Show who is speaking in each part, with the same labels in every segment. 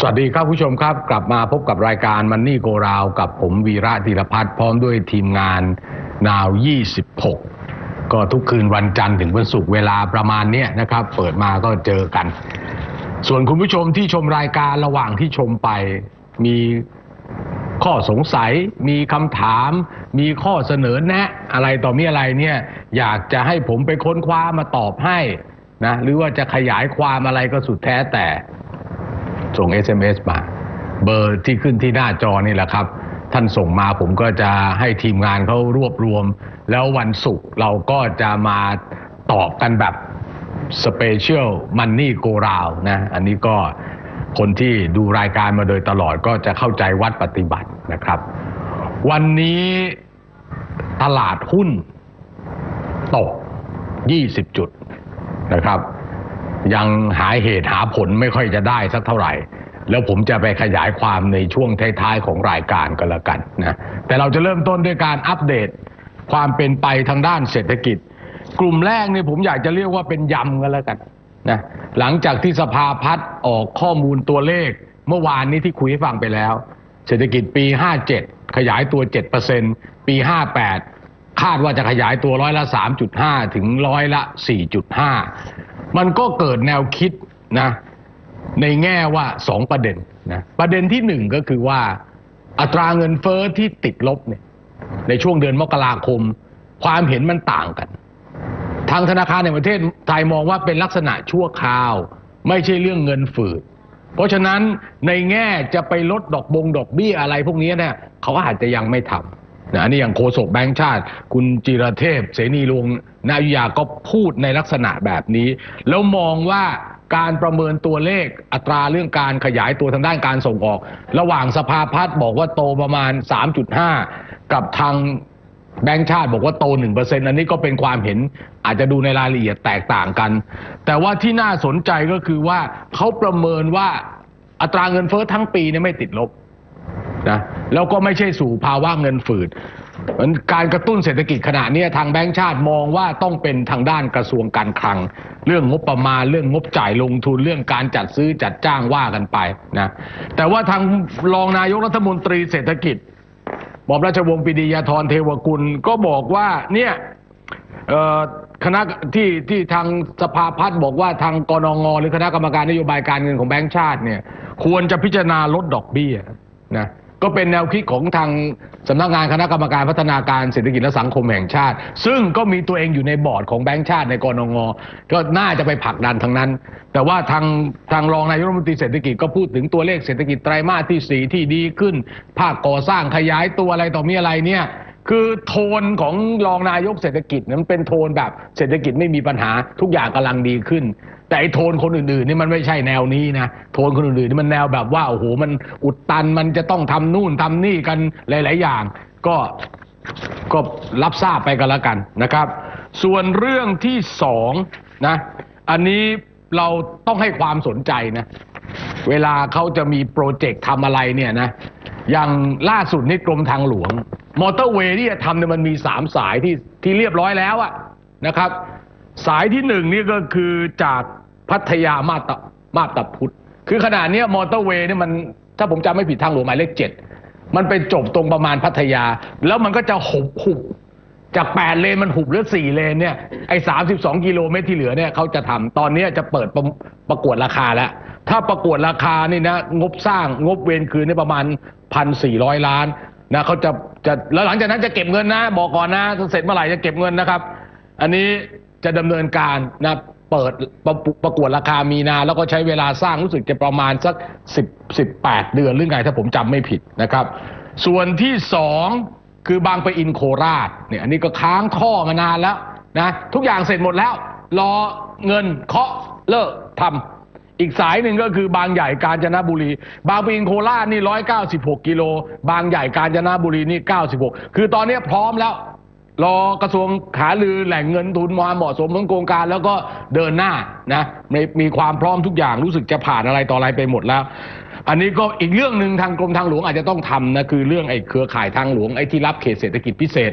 Speaker 1: สวัสดีครับผู้ชมครับ กลับมาพบกับรายการมันนี่โกราวกับผมวีระธีรพัฒน์พร้อมด้วยทีมงานนาว 26 ก็ทุกคืนวันจันทร์ถึงวันศุกร์เวลาประมาณเนี้ยนะครับ เปิดมาก็เจอกัน ส่วนคุณผู้ชมที่ชมรายการระหว่างที่ชมไป มีข้อสงสัย มีคำถาม มีข้อเสนอแนะ อะไรต่อมีอะไรเนี่ยอยากจะให้ผมไปค้นคว้ามาตอบให้นะหรือว่าจะขยายความอะไรก็สุดแท้แต่ ส่ง SMS มา เบอร์ที่ขึ้นที่หน้าจอนี่แหละครับ ท่านส่งมาผมก็จะให้ทีมงานเขารวบรวม แล้ววันศุกร์เราก็จะมาตอบกันแบบสเปเชียลมันนี่โกราวนะ อันนี้ก็คนที่ดูรายการมาโดยตลอดก็จะเข้าใจวัดปฏิบัตินะครับ วันนี้ตลาดหุ้นตก 20 จุดนะครับ ยังหาเหตุหาผลไม่ค่อยจะได้สักเท่าไหร่ แล้วผมจะไปขยายความในช่วงท้ายๆของรายการก็แล้วกันนะแต่เราจะเริ่มต้นด้วยการอัปเดตความเป็นไปทางด้านเศรษฐกิจ กลุ่มแรกเนี่ยผมอยากจะเรียกว่าเป็นยำกันแล้วกันนะหลังจากที่สภาพัฒน์ออกข้อมูลตัวเลข เมื่อวานนี้ที่คุยให้ฟังไปแล้ว เศรษฐกิจปี 57 ขยายตัว 7%ปี 58 คาดว่าจะขยายตัวร้อยละ 3.5 ถึงร้อยละ 4.5 มันก็เกิดแนวคิดนะในแง่ว่าสองประเด็นนะประเด็นที่หนึ่งก็คือว่าอัตราเงินเฟอ้อที่ติดลบเนี่ยในช่วงเดือนมกราคม ความเห็นมันต่างกัน ทางธนาคารในประเทศไทยมองว่าเป็นลักษณะชั่วคราว ไม่ใช่เรื่องเงินฝืด เพราะฉะนั้นในแง่จะไปลดดอกบงดอกเบี้ยอะไรพวกนี้เนี่ยเขาอาจจะยังไม่ทำ นะอันนี้อย่างโฆษกแบงก์ชาติ คุณจิรเทพ เสนีลวงนายุยาก็พูดในลักษณะแบบนี้ แล้วมองว่าการประเมินตัวเลขอัตราเรื่องการขยายตัวทางด้านการส่งออก ระหว่างสภาพัฒน์บอกว่าโตประมาณ 3.5 กับทางแบงก์ชาติบอกว่าโต 1%อันนี้ก็เป็นความเห็นอาจจะดูในรายละเอียดแตกต่างกัน แต่ว่าที่น่าสนใจก็คือว่าเขาประเมินว่าอัตราเงินเฟ้อทั้งปีเนี่ยไม่ติดลบ นะแล้วก็ไม่ใช่สู่ภาวะเงินฝืดมันการกระตุ้นเศรษฐกิจขณะนี้ทางแบงก์ชาติมองว่าต้องเป็นทางด้านกระทรวงการคลัง เรื่องงบประมาณเรื่องงบจ่ายลงทุนเรื่องการจัดซื้อจัดจ้างว่ากันไปนะแต่ว่าทางรองนายกรัฐมนตรีเศรษฐกิจหม่อมราชวงศ์ปีดียาธรเทวกุลก็บอกว่าเนี่ยคณะที่ที่ทางสภาพัฒน์บอกว่าทางกรนงหรือคณะกรรมการนโยบายการเงินของแบงก์ชาติเนี่ยควรจะพิจารณาลดดอกเบี้ยนะ ก็เป็นแนวคิดของทางสำนักงานคณะกรรมการพัฒนาการเศรษฐกิจและสังคมแห่งชาติ ซึ่งก็มีตัวเองอยู่ในบอร์ดของแบงก์ชาติในกนงก็น่าจะไปผลักดันทางนั้น แต่ว่าทางทางรองนายกรัฐมนตรีเศรษฐกิจก็พูดถึงตัวเลขเศรษฐกิจไตรมาสที่สี่ที่ดีขึ้น ภาคก่อสร้างขยายตัวอะไรต่อมีอะไรเนี่ย คือโทนของรองนายกเศรษฐกิจนั้นเป็นโทนแบบเศรษฐกิจไม่มีปัญหาทุกอย่างกำลังดีขึ้น แต่ไอ้โทนคนอื่นๆนี่มันไม่ใช่แนวนี้นะโทนคนอื่นๆนี่มันแนวแบบว่าโอ้โหมันอุดตันมันจะต้องทำนู่นทำนี่กันหลาย ๆ อย่าง ก็ก็รับทราบไปกันแล้วกันนะครับ ส่วนเรื่องที่สองนะอันนี้เราต้องให้ความสนใจนะ เวลาเขาจะมีโปรเจกต์ทำอะไรเนี่ยนะ อย่างล่าสุดนี่กรมทางหลวง มอเตอร์เวย์ที่จะทำเนี่ยมันมีสามสายที่ที่เรียบร้อยแล้วอะนะครับ สายที่หนึ่งนี่ก็คือจากพัทยามาตมาตะพุทธคือขนาดนี้ยมอเตอร์เวย์เนี่ยมันถ้าผมจำไม่ผิดทางหลวงหมายเลขเจ็ดมันไปจบตรงประมาณพัทยา แล้วมันก็จะหุบหุบจาก8เลนมันหุบเหลือ4เลนเนี่ยไอ้32กิโลเมตรที่เหลือเนี่ยเขาจะทำตอนนี้จะเปิดประประกวดราคาแล้ว ถ้าประกวดราคานี่นะงบสร้างงบเวรคืนนี่ประมาณ1,400ล้านนะเขาจะ จะแล้วหลังจากนั้นจะเก็บเงินนะ บอกก่อนนะเสร็จเมื่อไหร่จะเก็บเงินนะครับ อันนี้จะดำเนินการนะเปิดประประกวดราคามีนา แล้วก็ใช้เวลาสร้างรู้สึกจะประมาณสัก10 18 เดือนหรือไงถ้าผมจำไม่ผิดนะครับ ส่วนที่สองคือบางไปอินโคราชเนี่ยอันนี้ก็ค้างท่อมานานแล้วนะทุกอย่างเสร็จหมดแล้ว รอเงินเคาะเลิกทำ อีกสายหนึ่งก็คือบางใหญ่กาญจนบุรี บางปะอินโคราชนี่196กิโล บางใหญ่กาญจนบุรีนี่96คือตอนนี้พร้อมแล้ว รอกระทรวงขาลือแหล่งเงินทุนมาเหมาะสมของโครงการแล้วก็เดินหน้านะมมีความพร้อมทุกอย่างรู้สึกจะผ่านอะไรต่ออะไรไปหมดแล้วอันนี้ก็อีกเรื่องหนึ่งทางกรมทางหลวงอาจจะต้องทำนะคือเรื่องไอ้เครือข่ายทางหลวงไอ้ที่รับเขตเศรษฐกิจพิเศษ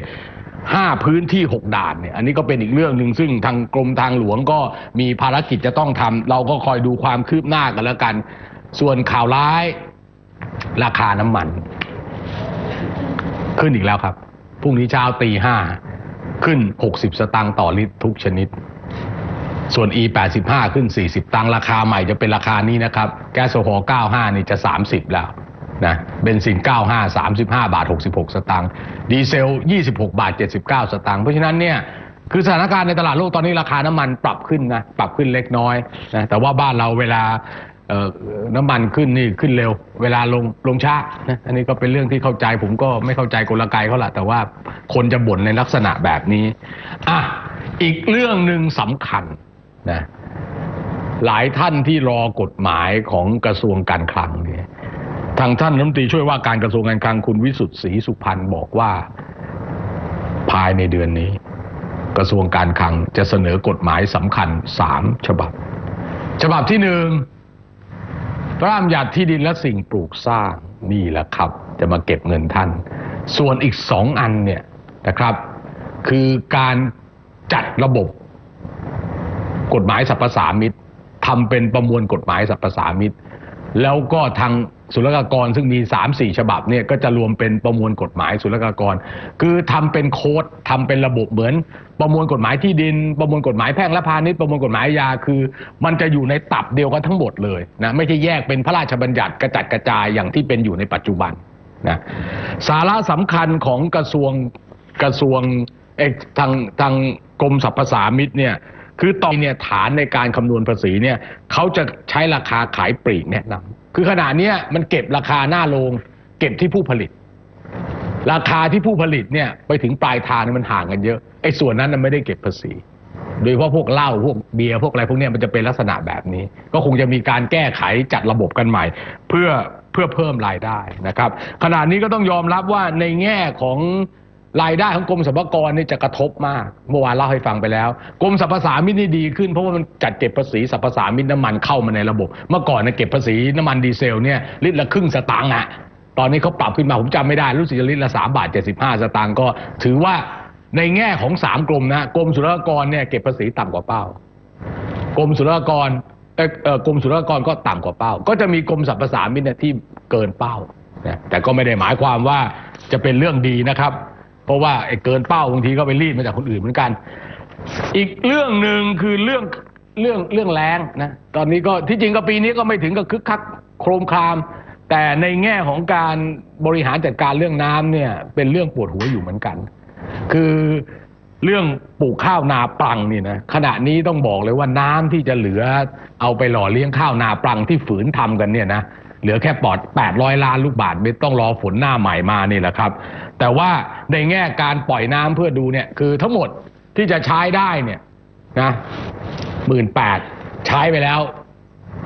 Speaker 1: ห้าพื้นที่หกด่านเนี่ยอันนี้ก็เป็นอีกเรื่องหนึ่งซึ่งทางกรมทางหลวงก็มีภารกิจจะต้องทำเราก็คอยดูความคืบหน้ากันแล้วกัน ส่วนข่าวร้ายราคาน้ำมัน ขึ้นอีกแล้วครับพรุ่งนี้เช้าตีห้าขึ้น 60 สตางค์ต่อลิตรทุกชนิด ส่วน E 85 ขึ้น 40 ตังค์ราคาใหม่จะเป็นราคานี้นะครับ แก๊สโซฮอล์95 นี่จะ 30 แล้ว นะเบนซิน 95 35 บาท 66 สตางค์ดีเซล 26 บาท 79 สตางค์เพราะฉะนั้นเนี่ยคือสถานการณ์ในตลาดโลกตอนนี้ราคาน้ำมันปรับขึ้นนะปรับขึ้นเล็กน้อยนะแต่ว่าบ้านเราเวลาเอ่อน้ำมันขึ้นนี่ขึ้นเร็ว เวลาลงลงช้านะอันนี้ก็เป็นเรื่องที่เข้าใจผมก็ไม่เข้าใจกลไกเขาละแต่ว่าคนจะบ่นในลักษณะแบบนี้อะอีกเรื่องหนึ่งสำคัญนะหลายท่านที่รอกฎหมายของกระทรวงการคลังเนี่ย ทางท่านรัฐมนตรีช่วยว่าการกระทรวงการคลังคุณวิสุทธิ์ศรีสุพรรณบอกว่าภายในเดือนนี้ กระทรวงการคลังจะเสนอกฎหมายสำคัญสามฉบับ ฉบับที่หนึ่งพระราชบัญญัติที่ดินและสิ่งปลูกสร้างนี่แหละครับ จะมาเก็บเงินท่าน ส่วนอีกสองอันเนี่ยนะครับ คือการจัดระบบกฎหมายสรรพสามิตทำเป็นประมวลกฎหมายสรรพสามิตแล้วก็ทาง ศุลกากรซึ่งมี3ามสี่ฉบับเนี่ยก็จะรวมเป็นประมวลกฎหมายศุลกากร คือทำเป็นโค้ดทำเป็นระบบเหมือน ประมวลกฎหมายที่ดิน ประมวลกฎหมายแพ่งและพาณิชย์ประมวลกฎหมายอาคือ มันจะอยู่ในตับเดียวกันทั้งหมดเลยนะไม่ใช่แยกเป็นพระราชบัญญัติกระจัดกระจายอย่างที่เป็นอยู่ในปัจจุบันนะสาระสำคัญของกระทรวงกระทรวงเอกทางทางกรมสรรพสามิตเนี่ยคือตอนเนี่ยฐานในการคำนวณภาษีเนี่ยเขาจะใช้ราคาขายปลีกแนะนำ คือขนาดนี้มันเก็บราคาหน้าโรงเก็บที่ผู้ผลิต ราคาที่ผู้ผลิตเนี่ยไปถึงปลายทางมันห่างกันเยอะไอ้ส่วนนั้นน่ะไม่ได้เก็บภาษี โดยเฉพาะพวกเหล้าพวกเบียร์พวกอะไรพวกนี้มันจะเป็นลักษณะแบบนี้ ก็คงจะมีการแก้ไขจัดระบบกันใหม่ เพื่อเพื่อเพิ่มรายได้นะครับ ขณะนี้ก็ต้องยอมรับว่าในแง่ของ รายได้ของกรมสรรพากรนี่จะกระทบมาก เมื่อวานเล่าให้ฟังไปแล้ว กรมสรรพสามิตนี่ดีขึ้นเพราะว่ามันจัดเก็บภาษีสรรพสามิตน้ำมันเข้ามาในระบบ เมื่อก่อนเนี่ยเก็บภาษีน้ำมันดีเซลเนี่ยลิตรละครึ่งสตางค์อะตอนนี้เขาปรับขึ้นมาผมจำไม่ได้รู้สึกจะลิตรละสามบาทเจ็ดสิบห้าสตางค์ก็ถือว่าในแง่ของสามกรมนะกรมศุลกากรเนี่ยเก็บภาษีต่ำกว่าเป้ากรมศุลกากรเออกรมศุลกากรก็ต่ำกว่าเป้า ก็จะมีกรมสรรพสามิตเนี่ยที่เกินเป้าแต่ก็ไม่ได้หมายความว่าจะเป็นเรื่องดีนะครับ เพราะว่าไอ้เกินเป้าบางทีก็ไปรีดมาจากคนอื่นเหมือนกัน อีกเรื่องหนึ่งคือเรื่องเรื่องเรื่องแรงนะตอนนี้ก็ที่จริงก็ปีนี้ก็ไม่ถึงกับคึกคักโครมคราม แต่ในแง่ของการบริหารจัดการเรื่องน้ำเนี่ย เป็นเรื่องปวดหัวอยู่เหมือนกัน คือเรื่องปลูกข้าวนาปลังนี่นะขณะนี้ต้องบอกเลยว่าน้ำที่จะเหลือเอาไปหล่อเลี้ยงข้าวนาปลังที่ฝืนทำกันเนี่ยนะ เหลือแค่ปอด 800 ล้านลูกบาทไม่ต้องรอฝนหน้าใหม่มานี่แหละครับ แต่ว่าในแง่การปล่อยน้ำเพื่อดูเนี่ยคือทั้งหมดที่จะใช้ได้เนี่ยนะหมื่นแปดใช้ไปแล้ว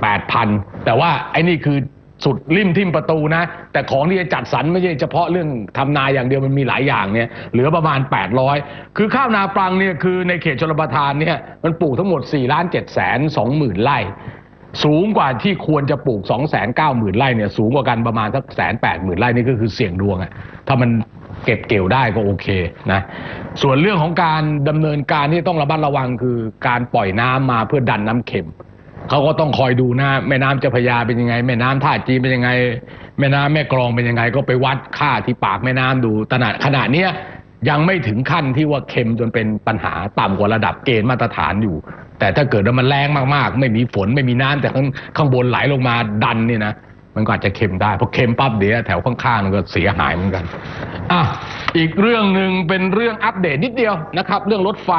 Speaker 1: แปดพันแต่ว่าไอ้นี่คือสุดริมทิมประตูนะ แต่ของที่จะจัดสรรไม่ใช่เฉพาะเรื่องทำนาอย่างเดียวมันมีหลายอย่างเนี่ยเหลือประมาณ 800 คือข้าวนาปลังเนี่ยคือในเขตชลประทานเนี่ยมันปลูกทั้งหมด4ล้าน7แสน2หมื่นไร่ สูงกว่าที่ควรจะปลูก 2 9 0 0 0 0ไร่เนี่ยสูงกว่ากันประมาณสักแสนแปดหมื่นไร่นี่ก็คือเสี่ยงดวงอะถ้ามันเก็บเกี่ยวได้ก็โอเคนะส่วนเรื่องของการดำเนินการที่ต้องระมัดระวังคือการปล่อยน้ำมาเพื่อดันน้ำเค็มเขาก็ต้องคอยดูนะแม่น้ำเจ้าพยาเป็นยังไง แม่น้ำท่าจีนเป็นยังไง แม่น้ำแม่กลองเป็นยังไง ก็ไปวัดค่าที่ปากแม่น้ำดูขนาดขนาดเนี้ยยังไม่ถึงขั้นที่ว่าเค็มจนเป็นปัญหาต่ำกว่าระดับเกณฑ์มาตรฐานอยู่ แต่ถ้าเกิดว่ามันแรงมากๆ ไม่มีฝนไม่มีน้ำแต่ข้างข้างบนไหลลงมาดันเนี่ยนะมันก็อาจจะเค็มได้พอเค็มปั๊บเดี๋ยวแถวข้างๆมันก็เสียหายเหมือนกันอะอีกเรื่องหนึ่งเป็นเรื่องอัปเดตนิดเดียวนะครับ เรื่องรถไฟ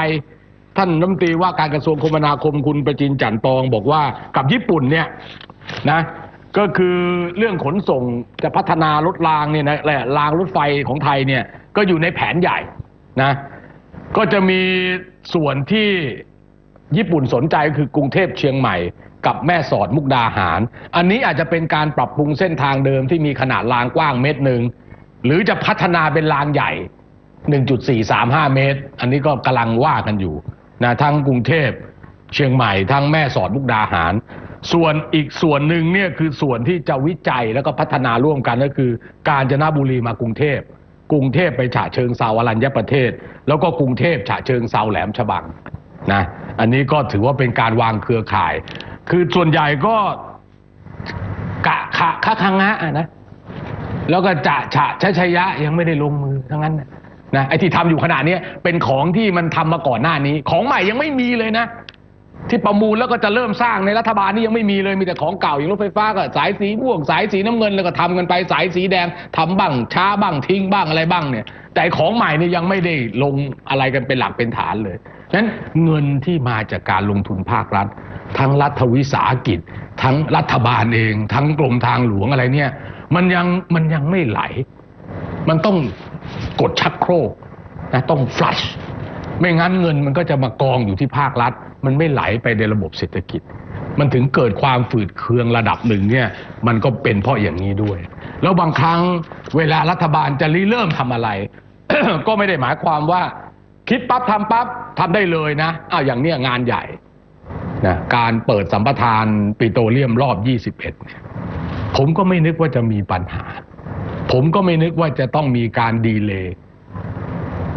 Speaker 1: ท่านรัฐมนตรีว่าการกระทรวงคมนาคมคุณประจินจันทร์ตอง บอกว่ากับญี่ปุ่นเนี่ยนะก็คือเรื่องขนส่งจะพัฒนารถรางเนี่ยนะแหละรางรถไฟของไทยเนี่ยก็อยู่ในแผนใหญ่นะก็จะมีส่วนที่ ญี่ปุ่นสนใจก็คือกรุงเทพเชียงใหม่กับแม่สอดมุกดาหาร อันนี้อาจจะเป็นการปรับปรุงเส้นทางเดิมที่มีขนาดรางกว้างเมตรหนึ่งหรือจะพัฒนาเป็นรางใหญ่ 1.435 เมตร อันนี้ก็กำลังว่ากันอยู่นะทั้งกรุงเทพเชียงใหม่ทั้งแม่สอดมุกดาหาร ส่วนอีกส่วนหนึ่งเนี่ยคือส่วนที่จะวิจัยแล้วก็พัฒนาร่วมกันก็คือ การจนบุรีมากรุงเทพกรุงเทพไปฉะเชิงเซาอรัญญประเทศ แล้วก็กรุงเทพฉะเชิงเซาแหลมฉบัง นะอันนี้ก็ถือว่าเป็นการวางเครือข่าย คือส่วนใหญ่ก็กะคะคังงะอะนะแล้วก็จะฉะชะชะยะยังไม่ได้ลงมือทั้งนั้นนะไอ้ที่ทำอยู่ขณะเนี้เป็นของที่มันทำมาก่อนหน้านี้ ของใหม่ยังไม่มีเลยนะ ที่ประมูลแล้วก็จะเริ่มสร้างในรัฐบาลนี่ยังไม่มีเลยมีแต่ของเก่าอย่างรถไฟฟ้าก็สายสีม่วงสายสีน้ำเงินแล้วก็ทำกันไปสายสีแดงทำบ้างช้าบ้างทิ้งบ้างอะไรบ้างเนี่ย แต่ของใหม่นี่ยังไม่ได้ลงอะไรกันเป็นหลักเป็นฐานเลย นั้นเงินที่มาจากการลงทุนภาครัฐ ทั้งรัฐวิสาหกิจ ทั้งรัฐบาลเอง ทั้งกรมทางหลวงอะไรเนี่ย มันยังมันยังไม่ไหล มันต้องกดชักโครกนะต้องฟลัชไม่งั้นเงินมันก็จะมากองอยู่ที่ภาครัฐ มันไม่ไหลไปในระบบเศรษฐกิจ มันถึงเกิดความฝืดเคืองระดับหนึ่งเนี่ย มันก็เป็นเพราะอย่างนี้ด้วย แล้วบางครั้งเวลารัฐบาลจะริเริ่มทำอะไร ก็ไม่ได้หมายความว่า คิดปั๊บทำปั๊บทำได้เลยนะอ้าวอย่างเนี้ยงานใหญ่นะการเปิดสัมปทานปิโตรเลียมรอบ 21เนี่ยผมก็ไม่นึกว่าจะมีปัญหา ผมก็ไม่นึกว่าจะต้องมีการดีเลย์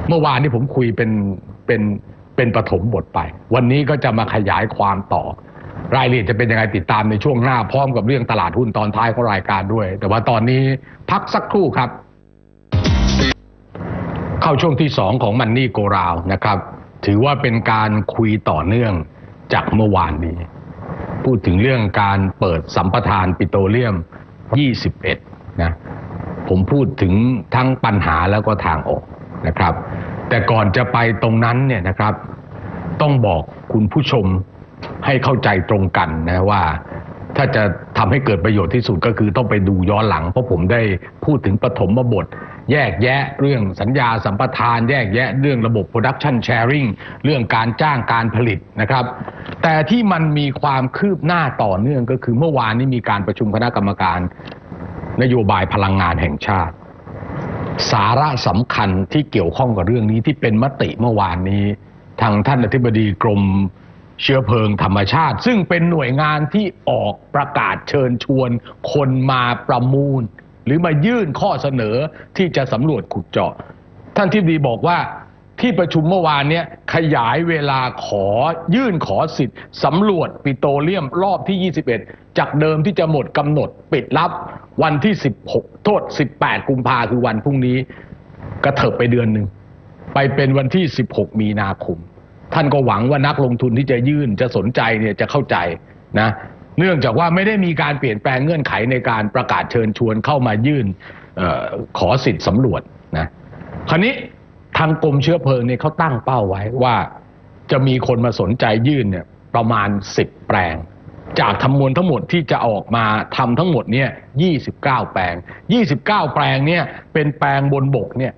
Speaker 1: เมื่อวานนี้ผมคุยเป็นเป็นเป็นปฐมบทไป วันนี้ก็จะมาขยายความต่อ รายละเอียดจะเป็นยังไงติดตามในช่วงหน้าพร้อมกับเรื่องตลาดหุ้นตอนท้ายของรายการด้วย แต่ว่าตอนนี้พักสักครู่ครับ เข้าช่วงที่สองของมันนี่โกราวนะครับ ถือว่าเป็นการคุยต่อเนื่องจากเมื่อวานนี้ พูดถึงเรื่องการเปิดสัมปทานปิโตรเลียม 21 นะ ผมพูดถึงทั้งปัญหาแล้วก็ทางออกนะครับ แต่ก่อนจะไปตรงนั้นเนี่ยนะครับ ต้องบอกคุณผู้ชมให้เข้าใจตรงกันนะว่าถ้าจะทำให้เกิดประโยชน์ที่สุดก็คือต้องไปดูย้อนหลัง เพราะผมได้พูดถึงปฐมบท แยกแยะเรื่องสัญญาสัมปทาน แยกแยะเรื่องระบบ production sharing เรื่องการจ้างการผลิตนะครับ แต่ที่มันมีความคืบหน้าต่อเนื่องก็คือเมื่อวานนี้มีการประชุมคณะกรรมการ นโยบายพลังงานแห่งชาติ สาระสำคัญที่เกี่ยวข้องกับเรื่องนี้ที่เป็นมติเมื่อวานนี้ ทางท่านอธิบดีกรมเชื้อเพลิงธรรมชาติ ซึ่งเป็นหน่วยงานที่ออกประกาศเชิญชวนคนมาประมูล หรือมายื่นข้อเสนอที่จะสำรวจขุดเจาะ ท่านที่ดีบอกว่าที่ประชุมเมื่อวานเนี้ยขยายเวลาขอยื่นขอสิทธิ์สำรวจปิโตรเลียมรอบที่ 21 จากเดิมที่จะหมดกำหนดปิดรับวันที่ 16 โทษ 18 กุมภาคือวันพรุ่งนี้กระเถิบไปเดือนหนึ่ง ไปเป็นวันที่ 16 มีนาคม ท่านก็หวังว่านักลงทุนที่จะยื่นจะสนใจเนี่ยจะเข้าใจนะ เนื่องจากว่าไม่ได้มีการเปลี่ยนแปลงเงื่อนไขในการประกาศเชิญชวนเข้ามายื่นออขอสิทธิ์สำรวจนะคราวนี้ทางกรมเชื้อเพลิงเนี่ยเขาตั้งเป้าไว้ว่าจะมีคนมาสนใจยื่นเนี่ยประมาณ 10 แปลง จากทำมวลทั้งหมดที่จะออกมาทำทั้งหมดเนี่ย29 แปลง 29 แปลงเนี่ยเป็นแปลงบนบกเนี่ย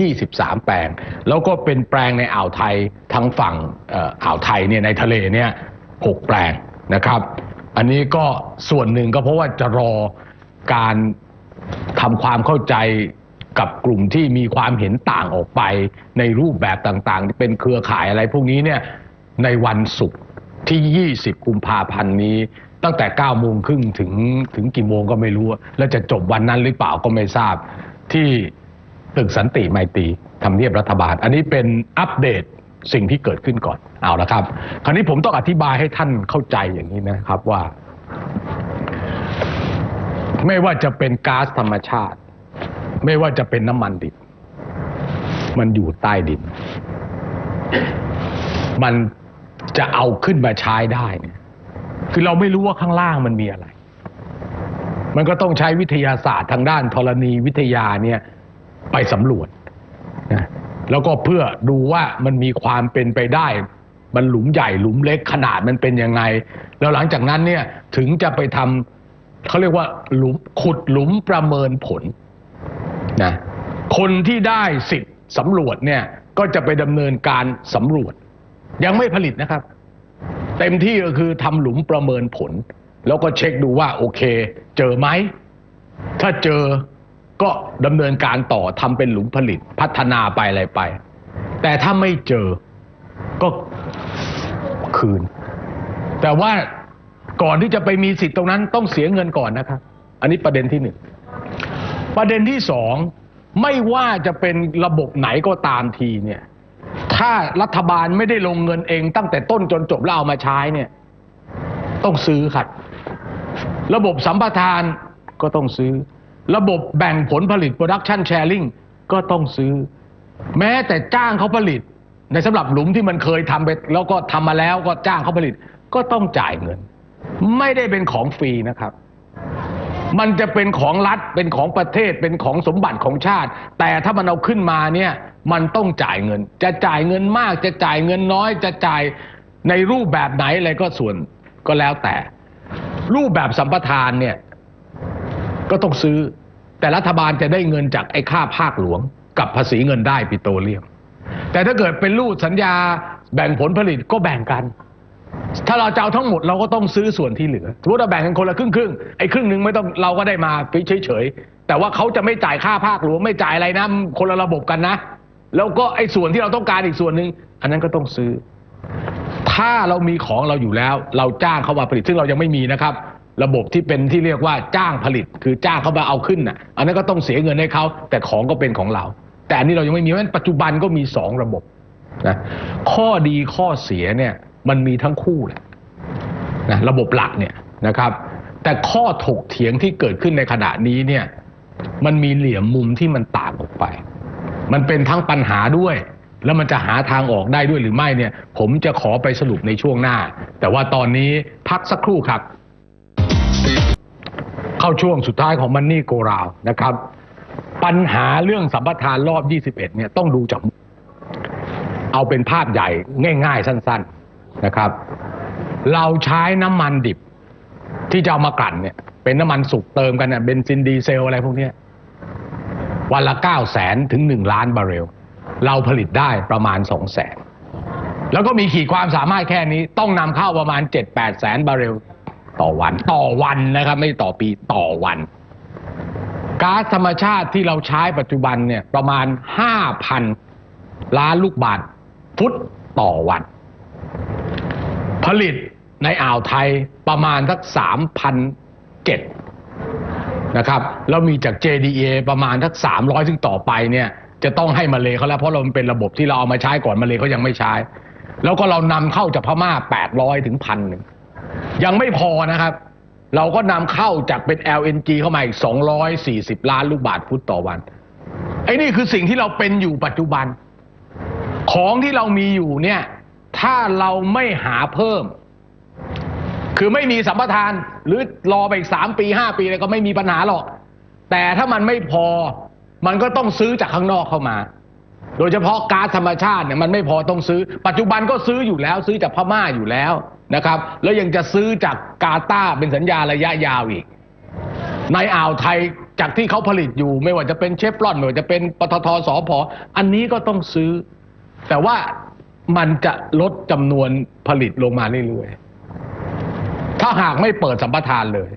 Speaker 1: 23 แปลง แล้วก็เป็นแปลงในอ่าวไทยทางฝั่งอ่ออ่าวไทยเนี่ยในทะเลเนี่ย6แปลงนะครับ อันนี้ก็ส่วนหนึ่งก็เพราะว่าจะรอการทำความเข้าใจกับกลุ่มที่มีความเห็นต่างออกไปในรูปแบบต่างๆ ที่เป็นเครือข่ายอะไรพวกนี้เนี่ยในวันศุกร์ที่ 20 กุมภาพันธ์นี้ ตั้งแต่9โมงครึ่งถึงถึงกี่โมงก็ไม่รู้ แล้วจะจบวันนั้นหรือเปล่าก็ไม่ทราบที่ตึกสันติไมตรีทำเนียบรัฐบาล อันนี้เป็นอัปเดต สิ่งที่เกิดขึ้นก่อนเอาละครับ คราวนี้ผมต้องอธิบายให้ท่านเข้าใจอย่างนี้นะครับว่า ไม่ว่าจะเป็นก๊าซธรรมชาติ ไม่ว่าจะเป็นน้ำมันดิบ มันอยู่ใต้ดิน มันจะเอาขึ้นมาใช้ได้เนี่ยคือเราไม่รู้ว่าข้างล่างมันมีอะไร มันก็ต้องใช้วิทยาศาสตร์ทางด้านธรณีวิทยาเนี่ย ไปสำรวจนะ แล้วก็เพื่อดูว่ามันมีความเป็นไปได้ มันหลุมใหญ่หลุมเล็กขนาดมันเป็นยังไง แล้วหลังจากนั้นเนี่ยถึงจะไปทำเขาเรียกว่าหลุมขุดหลุมประเมินผลนะคนที่ได้สิทธิ์สำรวจเนี่ยก็จะไปดำเนินการสำรวจ ยังไม่ผลิตนะครับ เต็มที่ก็คือทำหลุมประเมินผล แล้วก็เช็คดูว่าโอเค เจอไหม ถ้าเจอ ก็ดำเนินการต่อทำเป็นหลุมผลิตพัฒนาไปอะไรไป แต่ถ้าไม่เจอก็คืน แต่ว่าก่อนที่จะไปมีสิทธิ์ตรงนั้นต้องเสียเงินก่อนนะครับ อันนี้ประเด็นที่หนึ่งประเด็นที่สองไม่ว่าจะเป็นระบบไหนก็ตามทีเนี่ย ถ้ารัฐบาลไม่ได้ลงเงินเองตั้งแต่ต้นจนจบแล้วเอามาใช้เนี่ย ต้องซื้อครับ ระบบสัมปทานก็ต้องซื้อ ระบบแบ่งผลผลิต production sharing ก็ต้องซื้อ แม้แต่จ้างเขาผลิต ในสำหรับหลุมที่มันเคยทำไป แล้วก็ทำมาแล้วก็จ้างเขาผลิต ก็ต้องจ่ายเงิน ไม่ได้เป็นของฟรีนะครับ มันจะเป็นของรัฐเป็นของประเทศเป็นของสมบัติของชาติ แต่ถ้ามันเอาขึ้นมาเนี่ยมันต้องจ่ายเงิน จะจ่ายเงินมากจะจ่ายเงินน้อย จะจ่ายในรูปแบบไหนอะไรก็ส่วนก็แล้วแต่ รูปแบบสัมปทานเนี่ยก็ต้องซื้อ แต่รัฐบาลจะได้เงินจากไอ้ค่าภาคหลวง กับภาษีเงินได้ปิโตรเลียม แต่ถ้าเกิดเป็นรูปสัญญาแบ่งผลผลิตก็แบ่งกัน ถ้าเราจะเอาทั้งหมดเราก็ต้องซื้อส่วนที่เหลือสมมติเราแบ่งกันคนละครึ่งครึ่งๆไอ้ครึ่งหนึ่งไม่ต้องเราก็ได้มาเฉยๆแต่ว่าเขาจะไม่จ่ายค่าภาคหลวงไม่จ่ายอะไรนะคนละระบบกันนะ แล้วก็ไอ้ส่วนที่เราต้องการอีกส่วนหนึ่งอันนั้นก็ต้องซื้อ ถ้าเรามีของเราอยู่แล้ว เราจ้างเขามาผลิตซึ่งเรายังไม่มีนะครับ ระบบที่เป็นที่เรียกว่าจ้างผลิต คือจ้างเขามาเอาขึ้นน่ะ อันนั้นก็ต้องเสียเงินให้เขาแต่ของก็เป็นของเรา แต่อันนี้เรายังไม่มีเพราะฉะนั้นปัจจุบันก็มีสองระบบนะข้อดีข้อเสียเนี่ยมันมีทั้งคู่แหละนะระบบหลักเนี่ยนะครับ แต่ข้อถกเถียงที่เกิดขึ้นในขณะนี้เนี่ยมันมีเหลี่ยมมุมที่มันต่างออกไป มันเป็นทั้งปัญหาด้วย แล้วมันจะหาทางออกได้ด้วยหรือไม่เนี่ย ผมจะขอไปสรุปในช่วงหน้า แต่ว่าตอนนี้พักสักครู่ครับ เข้าช่วงสุดท้ายของมันนี่โกราวนะครับ ปัญหาเรื่องสัมปทานรอบ 21 เนี่ยต้องดูจากเอาเป็นภาพใหญ่ง่าย ๆ สั้น ๆนะครับ เราใช้น้ำมันดิบที่จะเอามากลั่นเนี่ย เป็นน้ำมันสุกเติมกันเนี่ยเบนซินดีเซลอะไรพวกเนี้ยวันละ 9 0 0แสนถึง 1 ล้านบาร์เรล เราผลิตได้ประมาณ 2 0 0แสนแล้วก็มีขีดความสามารถแค่นี้ต้องนำเข้าประมาณ 7-8แสนบาร์เรล ต่อวันต่อวันนะครับ ไม่ต่อปีต่อวันก๊าซธรรมชาติที่เราใช้ปัจจุบันเนี่ยประมาณ 5,000 ล้านลูกบาทฟุตต่อวัน ผลิตในอ่าวไทยประมาณสัก3,007นะครับแล้วมีจาก JDA ประมาณสัก 300 ซึ่งต่อไปเนี่ยจะต้องให้มาเลเขาแล้ว เพราะเราเป็นระบบที่เราเอามาใช้ก่อนมาเลเขายังไม่ใช้ แล้วก็เรานำเข้าจากพม่า 800 ถึงพันหนึ่ง ยังไม่พอนะครับ เราก็นำเข้าจากเป็น LNG เข้ามาอีก 240 ล้านลูกบาทฟุตต่อวัน ไอ้นี่คือสิ่งที่เราเป็นอยู่ปัจจุบัน ของที่เรามีอยู่เนี่ย ถ้าเราไม่หาเพิ่ม คือไม่มีสัมปทาน หรือรอไปอีกสามปีห้าปีอะไรก็ไม่มีปัญหาหรอก แต่ถ้ามันไม่พอ มันก็ต้องซื้อจากข้างนอกเข้ามาโดยเฉพาะก๊าซธรรมชาติเนี่ยมันไม่พอต้องซื้อ ปัจจุบันก็ซื้ออยู่แล้ว ซื้อจากพม่าอยู่แล้ว นะครับ แล้วยังจะซื้อจากกาตาเป็นสัญญาระยะยาวอีก ในอ่าวไทยจากที่เขาผลิตอยู่ไม่ว่าจะเป็นเชฟรอนไม่ว่าจะเป็นปตทสอพออันนี้ก็ต้องซื้อ แต่ว่ามันจะลดจำนวนผลิตลงมาเรื่อยๆถ้าหากไม่เปิดสัมปทานเลย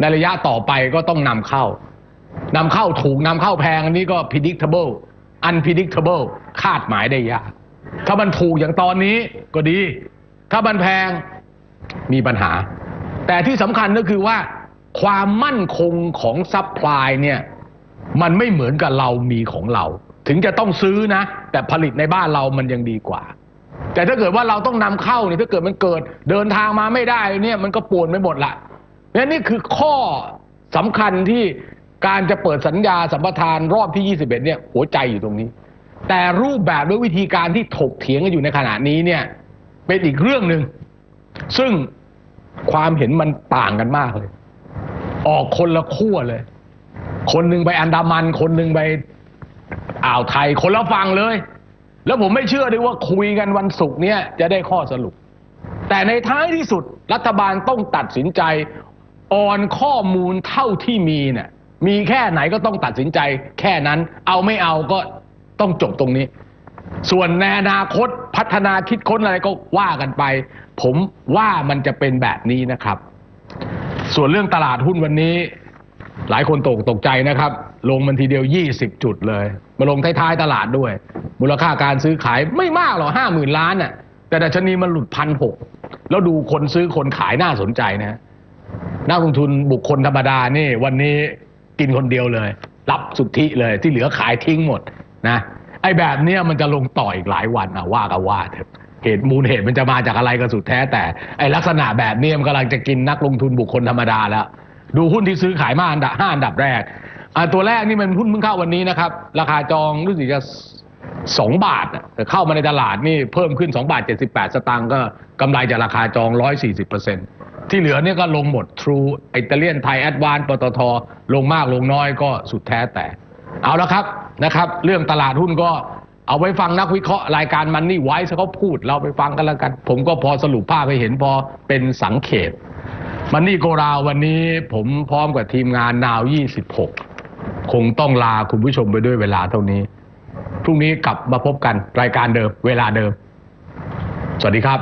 Speaker 1: ในระยะต่อไปก็ต้องนำเข้านำเข้าถูกนำเข้าแพงอันนี้ก็ predictable unpredictable คาดหมายได้ยาก ถ้ามันถูกอย่างตอนนี้ก็ดี ถ้ามันแพงมีปัญหา แต่ที่สำคัญก็คือว่า ความมั่นคงของซัพพลายเนี่ยมันไม่เหมือนกับเรามีของเรา ถึงจะต้องซื้อนะ แต่ผลิตในบ้านเรามันยังดีกว่า แต่ถ้าเกิดว่าเราต้องนำเข้าเนี่ยถ้าเกิดมันเกิดเดินทางมาไม่ได้เนี่ยมันก็ปวนไปหมดละและนี่คือข้อสำคัญที่การจะเปิดสัญญาสัมปทานรอบที่ 21 เนี่ยหัวใจอยู่ตรงนี้ แต่รูปแบบด้วยวิธีการที่ถกเถียงกันอยู่ในขณะนี้เนี่ย เป็นอีกเรื่องหนึ่งซึ่งความเห็นมันต่างกันมากเลย ออกคนละขั้วเลย คนหนึ่งไปอันดามัน คนหนึ่งไปอ่าวไทย คนละฝั่งเลย แล้วผมไม่เชื่อด้วยว่าคุยกันวันศุกร์เนี่ยจะได้ข้อสรุป แต่ในท้ายที่สุดรัฐบาลต้องตัดสินใจอ่อนข้อมูลเท่าที่มีเนี่ยมีแค่ไหนก็ต้องตัดสินใจ แค่นั้นเอาไม่เอาก็ต้องจบตรงนี้ ส่วนในอนาคตพัฒนาคิดค้นอะไรก็ว่ากันไป ผมว่ามันจะเป็นแบบนี้นะครับ ส่วนเรื่องตลาดหุ้นวันนี้ หลายคนตกตกใจนะครับ ลงมันทีเดียว 20 จุดเลย มาลงท้ายๆตลาดด้วย มูลค่าการซื้อขายไม่มากหรอกห้าหมื่นล้านน่ะ แต่ดัชนีมันหลุดพันหกแล้วดูคนซื้อคนขายน่าสนใจนะนักลงทุนบุคคลธรรมดานี่ วันนี้กินคนเดียวเลย รับสุทธิเลยที่เหลือขายทิ้งหมดนะ ไอ้แบบเนี้ยมันจะลงต่ออีกหลายวันนะว่ากันว่าเถอะเหตุมูลเหตุมันจะมาจากอะไรก็สุดแท้ แต่ไอ้ลักษณะแบบเนี้ยมันกำลังจะกินนักลงทุนบุคคลธรรมดาแล้ว ดูหุ้นที่ซื้อขายมาอันดับห้าอันดับแรกอ่าตัวแรกนี่มันหุ้นเพิ่งเข้าวันนี้นะครับ ราคาจองรู้สึกจะสองบาทอะแต่เข้ามาในตลาดนี่เพิ่มขึ้น2บาท78สตางค์ก็กำไรจากราคาจองร้อยสี่สิบเปอร์เซ็นที่เหลือเนี่ยก็ลงหมด True อิตาเลียนไทยแอดวานปตทลงมากลงน้อยก็สุดแท้แต่ เอาละครับนะครับ เรื่องตลาดหุ้นก็เอาไว้ฟังนักวิเคราะห์รายการมันนี่ไว้เขาพูดเราไปฟังกันแล้วกัน ผมก็พอสรุปภาพไปเห็นพอเป็นสังเขตมันนี่โกราววันนี้ผมพร้อมกับทีมงานนาว 26 คงต้องลาคุณผู้ชมไปด้วยเวลาเท่านี้ พรุ่งนี้กลับมาพบกันรายการเดิมเวลาเดิม สวัสดีครับ